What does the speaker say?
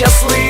День